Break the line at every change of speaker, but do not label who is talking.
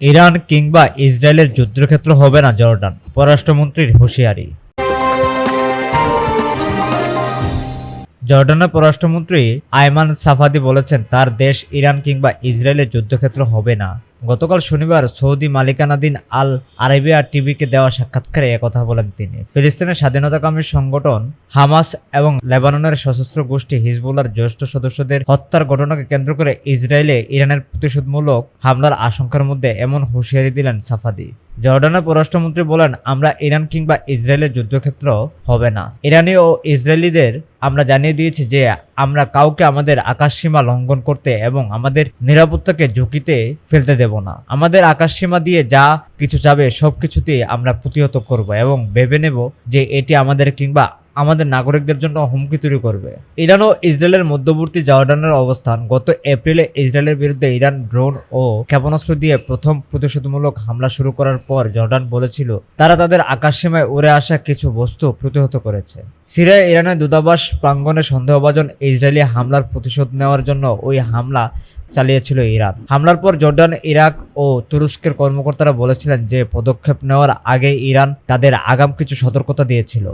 Iran কিংবা ইসরায়েলের যুদ্ধক্ষেত্র হবে না জর্ডান, পররাষ্ট্রমন্ত্রীর হুঁশিয়ারি। জর্ডানের পররাষ্ট্রমন্ত্রী আয়মান সাফাদি বলেছেন, তার দেশ ইরান কিংবা ইসরায়েলের যুদ্ধক্ষেত্র হবে না। গতকাল শনিবার সৌদি মালিকানাধীন আল আরেবিয়া টিভিকে দেওয়া সাক্ষাৎকারে একথা বলেন তিনি। ফিলিস্তিনের স্বাধীনতাকামী সংগঠন হামাস এবং লেবাননের সশস্ত্র গোষ্ঠী হিজবুল্লার জ্যেষ্ঠ সদস্যদের হত্যার ঘটনাকে কেন্দ্র করে ইসরায়েলে ইরানের প্রতিশোধমূলক হামলার আশঙ্কার মধ্যে এমন হুঁশিয়ারি দিলেন সাফাদি। জর্ডানের পররাষ্ট্রমন্ত্রী বলেন, আমরা ইরান কিংবা ইসরায়েলের যুদ্ধক্ষেত্র হবে না। ইরানি ও ইসরায়েলিদের আমরা জানিয়ে দিয়েছি যে আমরা কাউকে আমাদের আকাশসীমা লঙ্ঘন করতে এবং আমাদের নিরাপত্তাকে ঝুঁকিতে ফেলতে দেব না। আমাদের আকাশসীমা দিয়ে যা কিছু যাবে সব কিছুতেই আমরা প্রতিহত করব এবং ভেবে নেব যে এটি আমাদের কিংবা আমাদের নাগরিকদের জন্য হুমকি তৈরি করবে। ইরান ও ইসরায়েলের মধ্যবর্তী জর্ডানের অবস্থান। গত এপ্রিলে ইসরায়েলের বিরুদ্ধে ইরান ড্রোন ও ক্ষেপণাস্ত্র দিয়ে প্রথম প্রতিশোধমূলক হামলা শুরু করার পর জর্ডান বলেছিল, তারা তাদের আকাশসীমায় উড়ে আসা কিছু বস্তু প্রতিহত করেছে। সিরিয়া ইরানের দূতাবাস প্রাঙ্গনে সন্দেহভাজন ইসরায়েলি হামলার প্রতিশোধ নেওয়ার জন্য ওই হামলা চালিয়েছিল ইরান। হামলার পর জর্ডান, ইরাক ও তুরস্কের কর্মকর্তারা বলেছিলেন যে পদক্ষেপ নেওয়ার আগে ইরান তাদের আগাম কিছু সতর্কতা দিয়েছিল।